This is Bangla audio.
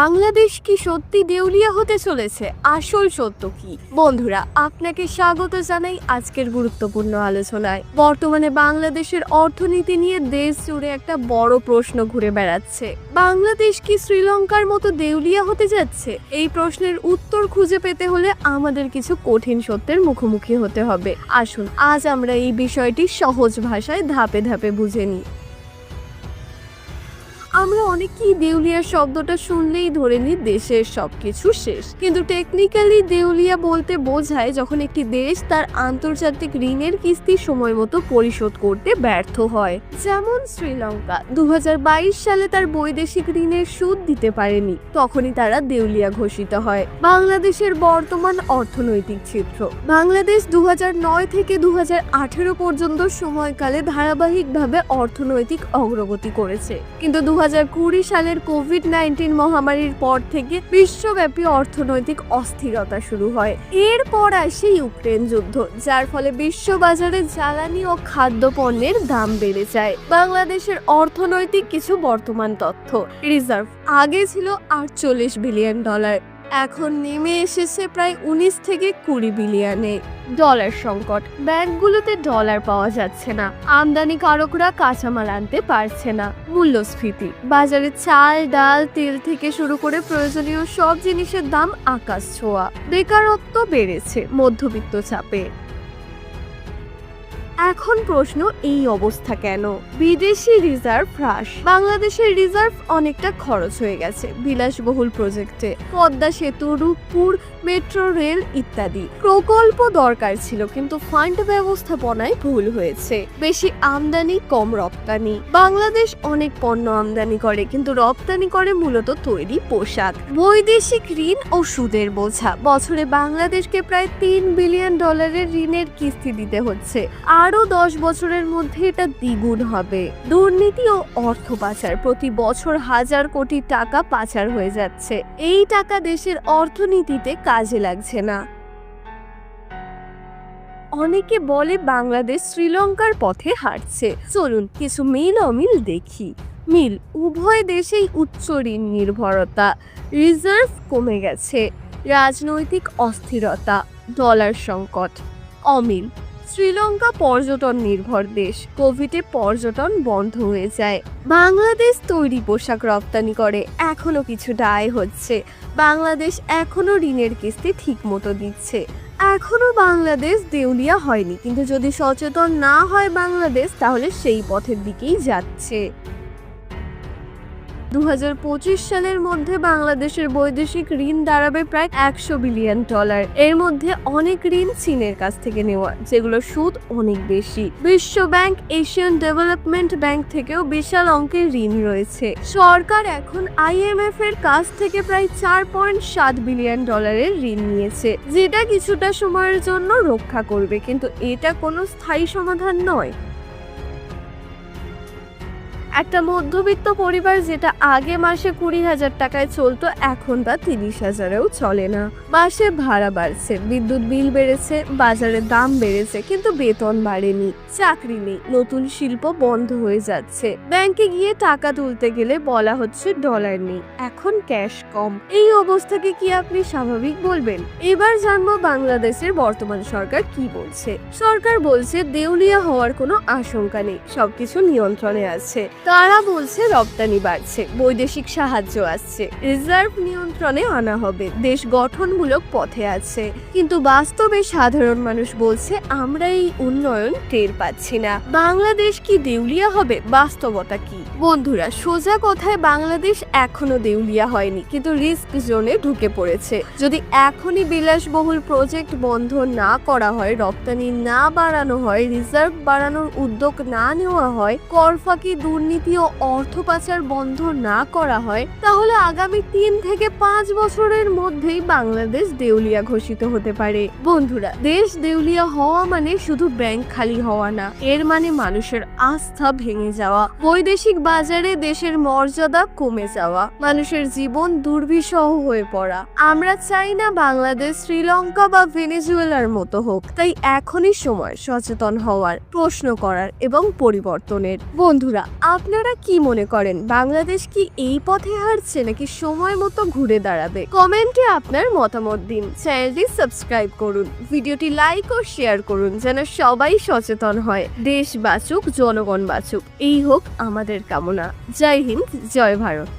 বাংলাদেশ কি সত্যি দেউলিয়া হতে চলেছে? আসল সত্য কি? বন্ধুরা, আপনাকে স্বাগত জানাই আজকের গুরুত্বপূর্ণ আলোচনায়। বর্তমানে বাংলাদেশের অর্থনীতি নিয়ে দেশ জুড়ে একটা বড় প্রশ্ন ঘুরে বেড়াচ্ছে। বাংলাদেশ কি শ্রীলঙ্কার মতো দেউলিয়া হতে যাচ্ছে? এই প্রশ্নের উত্তর খুঁজে পেতে হলে আমাদের কিছু কঠিন সত্যের মুখোমুখি হতে হবে। আসুন, আজ আমরা এই বিষয়টি সহজ ভাষায় ধাপে ধাপে বুঝে নিই। আমরা অনেকেই দেউলিয়া শব্দটা শুনলেই ধরে নিই দেশের সবকিছু শেষ। কিন্তু টেকনিক্যালি দেউলিয়া বলতে বোঝায় যখন একটি দেশ তার আন্তর্জাতিক ঋণের কিস্তি সময় মতো পরিশোধ করতে ব্যর্থ হয়। যেমন শ্রীলঙ্কা দু হাজার বাইশ সালে তার বৈদেশিক ঋণের সুদ দিতে পারেনি, তখনই তারা দেউলিয়া ঘোষিত হয়। বাংলাদেশের বর্তমান অর্থনৈতিক চিত্র। বাংলাদেশ দু হাজার নয় থেকে দু হাজার আঠেরো পর্যন্ত সময়কালে ধারাবাহিকভাবে অর্থনৈতিক অগ্রগতি করেছে। কিন্তু দু সালের কোভিড নাইন্টিন মহামারীর পর থেকে বিশ্বব্যাপী অর্থনৈতিক অস্থিরতা শুরু হয়। এরপর আসে ইউক্রেন যুদ্ধ, যার ফলে বিশ্ববাজারে জ্বালানি ও খাদ্যপণ্যের দাম বেড়ে যায়। বাংলাদেশের অর্থনৈতিক কিছু বর্তমান তথ্য, রিজার্ভ আগে ছিল আটচল্লিশ বিলিয়ন ডলার। এখন নেমে এসেছে প্রায় উনিশ থেকে কুড়ি বিলিয়নে। ডলার সংকট। ব্যাংকগুলোতে ডলার পাওয়া যাচ্ছে না। আমদানিকারকরা কাঁচামাল আনতে পারছে না। মূল্যস্ফীতি। বাজারে চাল, ডাল, তেল থেকে শুরু করে প্রয়োজনীয় সব জিনিসের দাম আকাশ ছোঁয়া। বেকারত্ব বেড়েছে মধ্যবিত্ত চাপে। এখন প্রশ্ন এই অবস্থা কেন? বিদেশি রিজার্ভ হ্রাস। বাংলাদেশের রিজার্ভ অনেকটা খরচ হয়ে গেছে বিলাসবহুল প্রজেক্টে। পদ্মা সেতু, রূপপুর, মেট্রো, রেল ইত্যাদি। প্রকল্প দরকার ছিল কিন্তু ফান্ড ব্যবস্থাপনায় ভুল হয়েছে। বেশি আমদানি, কম রপ্তানি। বাংলাদেশ অনেক পণ্য আমদানি করে কিন্তু রপ্তানি করে মূলত তৈরি পোশাক। বৈদেশিক ঋণ ও সুদের বোঝা। বছরে বাংলাদেশকে প্রায় তিন বিলিয়ন ডলারের ঋণের কিস্তি দিতে হচ্ছে। আরও দশ বছরের মধ্যে এটা দ্বিগুণ হবে। দুর্নীতি ও অর্থ পাচার প্রতি বছর হাজার কোটি টাকা পাচার হয়ে যাচ্ছে। এই টাকা দেশের অর্থনীতিতে কাজে লাগছে না। অনেকে বলে বাংলাদেশ শ্রীলঙ্কার পথে হাঁটছে। চলুন কিছু মিল অমিল দেখি। মিল, উভয় দেশেই উচ্চ ঋণ নির্ভরতা, রিজার্ভ কমে গেছে, রাজনৈতিক অস্থিরতা, ডলার সংকট। অমিল শ্রীলঙ্কা পর্যটন নির্ভর দেশ। কোভিডে পর্যটন বন্ধ হয়ে যায়। বাংলাদেশ তৈরি পোশাক রপ্তানি করে। এখনও কিছু দায় হচ্ছে। বাংলাদেশ এখনও ঋণের কিস্তি ঠিক মতো দিচ্ছে। এখনও বাংলাদেশ দেউলিয়া হয়নি। কিন্তু যদি সচেতন না হয় বাংলাদেশ, তাহলে সেই পথের দিকেই যাচ্ছে। দু হাজার পঁচিশ সালের মধ্যে বাংলাদেশের বৈদেশিক ঋণ দাঁড়াবে প্রায় একশো বিলিয়ন ডলার। এর মধ্যে অনেক ঋণ চীনের কাছ থেকে নেওয়া, যেগুলো সুদ অনেক বেশি। বিশ্ব ব্যাংক এশিয়ান ডেভেলপমেন্ট ব্যাংক থেকেও বিশাল অঙ্কের ঋণ রয়েছে। সরকার এখন আইএমএফ এর কাছ থেকে প্রায় চার পয়েন্ট সাত বিলিয়ন ডলারের ঋণ নিয়েছে, যেটা কিছুটা সময়ের জন্য রক্ষা করবে। কিন্তু এটা কোনো স্থায়ী সমাধান নয়। একটা মধ্যবিত্ত পরিবার যেটা আগে মাসে কুড়ি হাজার টাকায় চলতো, এখন তা তিরিশ হাজারেও চলে না। মাসে ভাড়া বাড়ছে, বিদ্যুৎ বিল বেড়েছে বাজারের দাম বেড়েছে, কিন্তু বেতন বাড়েনি, চাকরি নেই, নতুন শিল্প বন্ধ হয়ে যাচ্ছে। ব্যাংকে গিয়ে টাকা তুলতে গেলে বলা হচ্ছে ডলার নেই, এখন ক্যাশ কম। এই অবস্থাকে কি আপনি স্বাভাবিক বলবেন? এবার জানব বাংলাদেশের বর্তমান সরকার কি বলছে। সরকার বলছে, দেউলিয়া হওয়ার কোনো আশঙ্কা নেই, সবকিছু নিয়ন্ত্রণে আছে। তারা বলছে রপ্তানি বাড়ছে, বৈদেশিক সাহায্য আসছে, রিজার্ভ নিয়ন্ত্রণে আনা হবে, দেশ গঠনমূলক পথে আছে। কিন্তু বাস্তবে সাধারণ মানুষ বলছে আমরা এই উন্নয়ন টের পাচ্ছি না। বাংলাদেশ কি দেউলিয়া হবে, বাস্তবতা কি? বন্ধুরা, সোজা কথায় বাংলাদেশ এখনও দেউলিয়া হয়নি, কিন্তু রিস্ক জোনে ঢুকে পড়েছে। যদি এখনই বিলাসবহুল প্রজেক্ট বন্ধ না করা হয়, রপ্তানি না বাড়ানো হয়, রিজার্ভ বাড়ানোর উদ্যোগ না নেওয়া হয় করফাকি দুর্নীতি ও অর্থ পাচার বন্ধ না করা হয়, তাহলে আগামী তিন থেকে পাঁচ বছরের মধ্যেই বাংলাদেশ দেউলিয়া ঘোষিত হতে পারে। বন্ধুরা, দেশ দেউলিয়া হওয়া মানে শুধু ব্যাংক খালি হওয়া না, এর মানে মানুষের আস্থা ভেঙে যাওয়া, বৈদেশিক বাজারে দেশের মর্যাদা কমে যাওয়া, মানুষের জীবন দুর্বিষহ হয়ে পড়া। আমরা চাই না বাংলাদেশ শ্রীলঙ্কা বা ভেনেজুয়েলার মতো হোক, তাই এখনই সময় সচেতন হওয়ার, প্রশ্ন করার এবং পরিবর্তনের। বন্ধুরা আপনারা কি মনে করেন? বাংলাদেশ কি এই পথে হারছে নাকি সময় মতো ঘুরে দাঁড়াবে? কমেন্টে আপনার মতামত দিন। চ্যানেলটি সাবস্ক্রাইব করুন। ভিডিওটি লাইক ও শেয়ার করুন যেন সবাই সচেতন হয়। দেশ বাঁচুক, জনগণ বাঁচুক। এই হোক আমাদের কামনা। জয় হিন্দ, জয় ভারত।